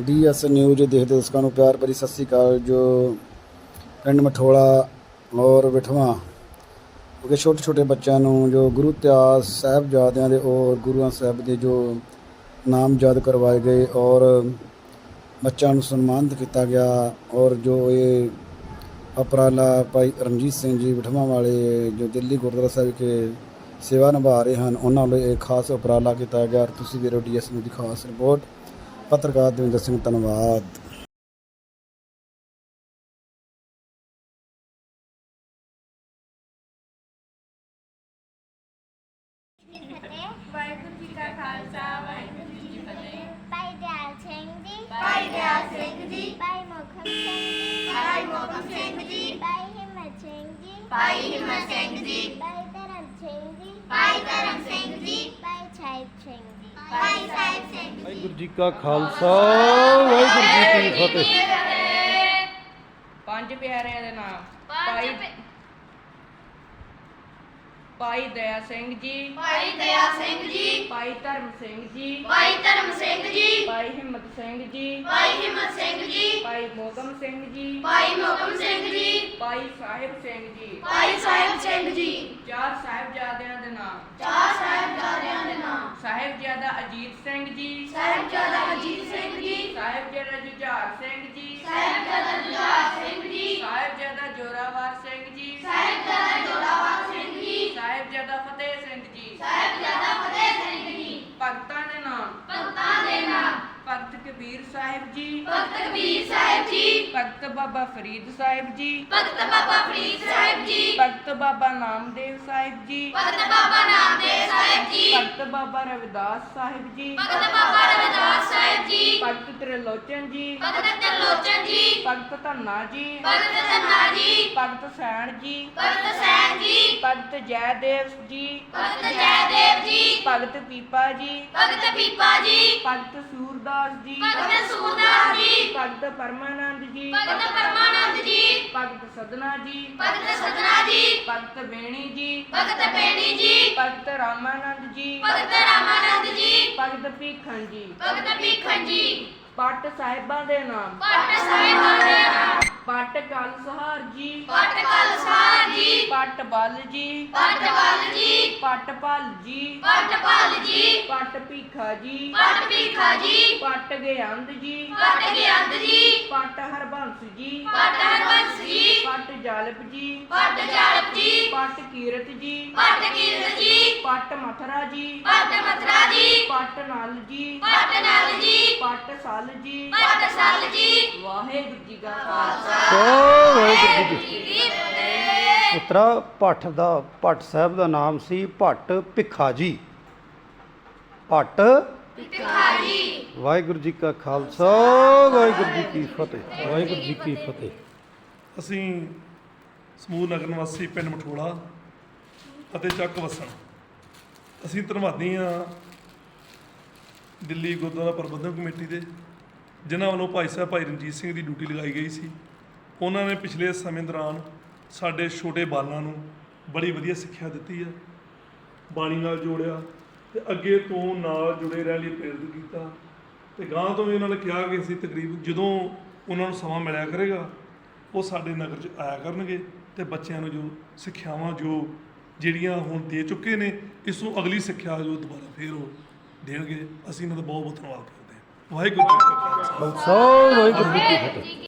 DS news ਦੇਖਦੇ ਦਰਸ਼ਕਾਂ ਨੂੰ ਪਿਆਰ ਭਰੀ ਸਤਿ ਸ੍ਰੀ ਅਕਾਲ। ਜੋ ਪਿੰਡ ਮਠੋਲਾ ਔਰ ਵਿਠਵਾ ਕਿਉਂਕਿ ਛੋਟੇ ਛੋਟੇ ਬੱਚਿਆਂ ਨੂੰ ਜੋ ਗੁਰੂ ਇਤਿਹਾਸ ਸਾਹਿਬਜ਼ਾਦਿਆਂ ਦੇ ਔਰ ਗੁਰੂਆਂ ਸਾਹਿਬ ਦੇ ਜੋ ਨਾਮ ਯਾਦ ਕਰਵਾਏ ਗਏ ਔਰ ਬੱਚਿਆਂ ਨੂੰ ਸਨਮਾਨਿਤ ਕੀਤਾ ਗਿਆ ਔਰ ਜੋ ਇਹ ਉਪਰਾਲਾ ਭਾਈ ਰਣਜੀਤ ਸਿੰਘ ਜੀ ਵਿਠਵਾ ਵਾਲੇ ਜੋ ਦਿੱਲੀ ਗੁਰਦੁਆਰਾ ਸਾਹਿਬ ਕੇ ਸੇਵਾ ਨਿਭਾ ਰਹੇ ਹਨ, ਉਹਨਾਂ ਲਈ ਇਹ ਖਾਸ ਉਪਰਾਲਾ ਕੀਤਾ ਗਿਆ ਔਰ ਤੁਸੀਂ ਵੀਰੋ ਡੀਐਸ ਨੂੰ ਦੀ ਖਾਸ ਰਿਪੋਰਟ। ਪੱਤਰਕਾਰ ਦਵਿੰਦਰ ਸਿੰਘ ਧੰਨਵਾਦ ਵਾਹਿਗੁਰੂ ਜੀ ਕਾ ਖਾਲਸਾ ਵਾਹਿਗੁਰੂ ਜੀ ਕੀ ਫਤਿਹ ਭਾਈ ਦਿਆਲ ਸਿੰਘ ਜੀ ਭਾਈ ਦਿਆਲ ਸਿੰਘ ਜੀ ਭਾਈ ਮੋਖਮ ਸਿੰਘ ਜੀ ਭਾਈ ਮੋਹਕਮ ਸਿੰਘ ਜੀ ਭਾਈ ਹਿੰਮਤ ਸਿੰਘ ਜੀ ਭਾਈ ਹਿੰਮਤ ਸਿੰਘ ਜੀ ਭਾਈ ਧਰਮ ਸਿੰਘ ਜੀ ਭਾਈ ਵਾਹਿਗੁਰੂ ਜੀ ਕਾ ਖਾਲਸਾ ਵਾਹਿਗੁਰੂ ਜੀ ਕੀ ਫਤਿਹ ਪੰਜ ਪਿਆਰਿਆਂ ਦੇ ਨਾਮ ਭਾਈ ਪੰਜ ਭਾਈ ਦਇਆ ਸਿੰਘ ਜੀ ਭਾਈ ਦਇਆ ਸਿੰਘ ਜੀ ਭਾਈ ਧਰਮ ਸਿੰਘ ਜੀ ਭਾਈ ਧਰਮ ਸਿੰਘ ਜੀ ਭਾਈ ਹਿੰਮਤ ਸਿੰਘ ਜੀ ਭਾਈ ਹਿੰਮਤ ਸਿੰਘ ਜੀ ਭਾਈ ਮੋਗਮ ਸਿੰਘ ਜੀ ਭਾਈ ਮੋਹਕਮ ਸਿੰਘ ਜੀ ਭਾਈ ਸਾਹਿਬ ਸਿੰਘ ਜੀ ਭਾਈ ਸਾਹਿਬ ਸਿੰਘ ਜੀ ਚਾਰ ਸਾਹਿਬਜ਼ਾਦਿਆਂ ਦੇ ਨਾਮ ਚਾਰ ਸਾਹਿਬਜ਼ਾਦਿਆਂ ਦੇ ਨਾਮ ਸਾਹਿਬਜ਼ਾਦਾ ਅਜੀਤ ਸਿੰਘ ਜੀ। ਸਾਹਿਬਜ਼ਾਦਾ ਅਜੀਤ ਸਿੰਘ ਜੀ। ਸਾਹਿਬਜ਼ਾਦਾ ਜੁਝਾਰ ਸਿੰਘ ਜੀ। ਸਾਹਿਬਜ਼ਾਦਾ ਜੁਝਾਰ ਸਿੰਘ ਜੀ। ਸਾਹਿਬਜ਼ਾਦਾ ਜੋਰਾਵਰ ਸਿੰਘ ਜੀ। ਸਾਹਿਬਜ਼ਾਦਾ ਜੋਰਾਵਰ ਸਿੰਘ ਜੀ। ਸਾਹਿਬਜ਼ਾਦਾ ਫਤਿਹ ਸਿੰਘ ਜੀ। ਸਾਹਿਬਜ਼ਾਦਾ ਫਤਿਹ ਸਿੰਘ ਜੀ। ਭਗਤਾਂ ਦੇ ਨਾਮ। ਭਗਤਾਂ ਦੇ ਨਾਮ। ਭਗਤ ਕਬੀਰ ਸਾਹਿਬ ਜੀ। ਭਗਤ ਕਬੀਰ ਸਾਹਿਬ ਜੀ। ਭਗਤ ਬਾਬਾ ਫਰੀਦ ਸਾਹਿਬ ਜੀ। ਭਗਤ ਬਾਬਾ ਬਾਬਾ ਨਾਮਦੇਵ ਸਾਹਿਬ ਜੀ। ਭਗਤ ਬਾਬਾ ਨਾਮਦੇਵ ਸਾਹਿਬ ਜੀ। ਭਗਤ ਬਾਬਾ ਰਵਿਦਾਸ ਸਾਹਿਬ ਜੀ। ਭਗਤ ਬਾਬਾ ਰਵਿਦਾਸ ਸਾਹਿਬ ਜੀ। ਭਗਤ ਤ੍ਰਿਲੋਚਨ ਜੀ। ਭਗਤ ਤਰਲੋਚਨ ਜੀ। ਭਗਤ ਧੰਨਾ ਜੀ। ਭਗਤ ਧੰਨਾ ਜੀ। ਭਗਤ ਸੈਣ ਜੀ। ਭਗਤ ਸੈਨ ਜੀ ਭਗਤ ਜੈਦੇਵ ਜੀ ਭਗਤ ਜੈਦੇਵ ਜੀ ਭਗਤ ਪੀਪਾ ਜੀ ਭਗਤ ਪੀਪਾ ਜੀ ਭਗਤ ਸੂਰਦਾਸ ਜੀ ਭਗਤ ਸੂਰਦਾਸ ਜੀ ਭਗਤ ਪਰਮਾਨੰਦ ਜੀ ਭਗਤ ਪਰਮਾਨੰਦ ਜੀ ਭਗਤ ਸਦਨਾ ਜੀ ਭਗਤ ਸਦਨਾ ਜੀ ਭਗਤ ਬੇਣੀ ਜੀ ਭਗਤ ਬੇਣੀ ਜੀ ਭਗਤ ਰਾਮਾਨੰਦ ਜੀ ਭਗਤ ਰਾਮਾਨੰਦ ਜੀ ਭਗਤ ਭੀਖਣ ਜੀ ਭਗਤ ਭੀਖਨ ਜੀ ਪੱਟ ਸਾਹਿਬਾਂ ਦੇ ਨਾਮ ਪਟ ਸਾਹਿਬਾਂ ਦੇ ਨਾਮ ਪੱਟ ਕਲ ਸਹਾਰ ਜੀ ਪਟ ਕਲਸਾਰ ਜੀ ਪੱਟ ਬਲ ਜੀ ਪਟ ਵੱਲ ਜੀ ਪੱਟ ਭਲ ਜੀ ਪਟ ਭਲ ਜੀ ਪੱਟ ਭੀਖਾ ਜੀ ਪਟ ਭੀਖਾ ਜੀ ਪੱਟ ਗਿਆੰਦ ਜੀ ਪਟ ਗਿਆੰਦ ਜੀ ਪੱਟ ਹਰਬੰਸ ਜੀ ਪਟ ਹਰਬੰਸ ਜੀ ਪੱਟ ਜਲਪ ਜੀ ਪਟ ਜਾਲਪ ਜੀ ਪੱਟ ਕੀਰਤ ਜੀ ਪਟ ਕੀਰਤ ਜੀ ਪੱਟ ਮਥਰਾ ਜੀ। ਪਟ ਮਥਰਾ ਜੀ। ਪੱਟ ਨਲ ਜੀ। ਪਟ ਨਲ ਜੀ। ਪੱਟ ਸਲ ਜੀ। ਪਟ ਸਲ ਜੀ। ਵਾਹਿਗੁਰੂ ਜੀ ਕਾ ਖਾਲਸਾ। ਸੋ ਵਾਹਿਗੁਰੂ ਜੀ ਕੀ ਜੀ ਫਤਿਹ। ਉਤਰਾ ਭੱਟ ਦਾ ਭੱਟ ਸਾਹਿਬ ਦਾ ਨਾਮ ਸੀ ਭੱਟ ਭਿੱਖਾ ਜੀ। ਭੱਟ ਭਿਖਾ ਜੀ। ਵਾਹਿਗੁਰੂ ਜੀ ਕਾ ਖਾਲਸਾ ਵਾਹਿਗੁਰੂ ਜੀ ਕੀ ਫਤਿਹ। ਵਾਹਿਗੁਰੂ ਜੀ ਕੀ ਫਤਿਹ। ਅਸੀਂ ਸਮੂਹ ਨਗਰ ਨਿਵਾਸੀ ਪਿੰਡ ਮਠੋਲਾ ਅਤੇ ਚੱਕ ਵਸਣ। ਅਸੀਂ ਧੰਨਵਾਦੀ ਹਾਂ ਦਿੱਲੀ ਗੁਰਦੁਆਰਾ ਪ੍ਰਬੰਧਕ ਕਮੇਟੀ ਦੇ, ਜਿਨ੍ਹਾਂ ਵੱਲੋਂ ਭਾਈ ਸਾਹਿਬ ਭਾਈ ਰਣਜੀਤ ਸਿੰਘ ਦੀ ਡਿਊਟੀ ਲਗਾਈ ਗਈ ਸੀ। ਉਹਨਾਂ ਨੇ ਪਿਛਲੇ ਸਮੇਂ ਦੌਰਾਨ ਸਾਡੇ ਛੋਟੇ ਬਾਲਾਂ ਨੂੰ ਬੜੀ ਵਧੀਆ ਸਿੱਖਿਆ ਦਿੱਤੀ ਆ, ਬਾਣੀ ਨਾਲ ਜੋੜਿਆ ਤੇ ਅੱਗੇ ਤੋਂ ਨਾਲ ਜੁੜੇ ਰਹਿਣ ਲਈ ਪ੍ਰੇਰਿਤ ਕੀਤਾ ਤੇ ਗਾਂ ਤੋਂ ਵੀ ਉਹਨਾਂ ਨੇ ਕਿਹਾ ਕਿ ਅਸੀਂ ਤਕਰੀਬ ਜਦੋਂ ਉਹਨਾਂ ਨੂੰ ਸਮਾਂ ਮਿਲਿਆ ਕਰੇਗਾ, ਉਹ ਸਾਡੇ ਨਗਰ 'ਚ ਆਇਆ ਕਰਨਗੇ ਤੇ ਬੱਚਿਆਂ ਨੂੰ ਜੋ ਸਿੱਖਿਆਵਾਂ ਜੋ ਜਿਹੜੀਆਂ ਹੁਣ ਦੇ ਚੁੱਕੇ ਨੇ ਇਸ ਤੋਂ ਅਗਲੀ ਸਿੱਖਿਆ ਜੋ ਦੁਬਾਰਾ ਫੇਰ ਉਹ ਦੇਣਗੇ। ਅਸੀਂ ਇਹਨਾਂ ਦਾ ਬਹੁਤ ਬਹੁਤ ਧੰਨਵਾਦ ਕਰਦੇ ਹਾਂ। ਵਾਹਿਗੁਰੂ ਜੀ ਕਾ ਖਾਲਸਾ। ਵਾਹਿਗੁਰੂ ਜੀ ਕੀ ਫਤਿਹ।